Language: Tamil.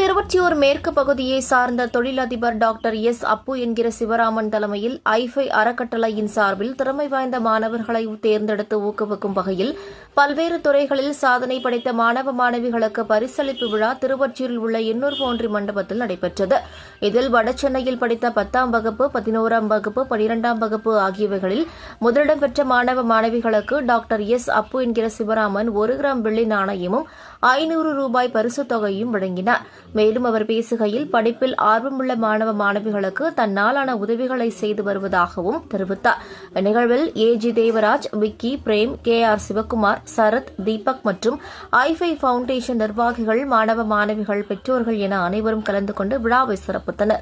திருவொற்றியூர் மேற்கு பகுதியை சார்ந்த தொழிலதிபர் டாக்டர் எஸ். அப்பு என்கிற சிவராமன் தலைமையில் ஐஃபை அறக்கட்டளையின் சார்பில் திறமை வாய்ந்த மாணவர்களை தேர்ந்தெடுத்து ஊக்குவிக்கும் வகையில் பல்வேறு துறைகளில் சாதனை படைத்த மாணவ மாணவிகளுக்கு பரிசளிப்பு விழா திருவொற்றியூரில் உள்ள எண்ணூர் போன்றி மண்டபத்தில் நடைபெற்றது. இதில் வடசென்னையில் படித்த பத்தாம் வகுப்பு பதினோராம் வகுப்பு பனிரெண்டாம் வகுப்பு ஆகியவைகளில் முதலிடம் பெற்ற மாணவ மாணவிகளுக்கு டாக்டர் எஸ். அப்பு என்கிற சிவராமன் ஒரு கிராம் வெள்ளி நாணயமும் ஐநூறு ரூபாய் பரிசுத் தொகையும் வழங்கினார். மேலும் அவர் பேசுகையில் படிப்பில் ஆர்வமுள்ள மாணவ மாணவிகளுக்கு தன்னாலான உதவிகளை செய்து வருவதாகவும் தெரிவித்தார். இந்நிகழ்வில் A. G. Devaraj Vicky Prem K. R. Sivakumar Sarath Deepak மற்றும் ஐஃபை ஃபவுண்டேஷன் நிர்வாகிகள் மாணவ மாணவிகள் பெற்றோர்கள் என அனைவரும் கலந்து கொண்டு விழாவை சிறப்பித்தனா்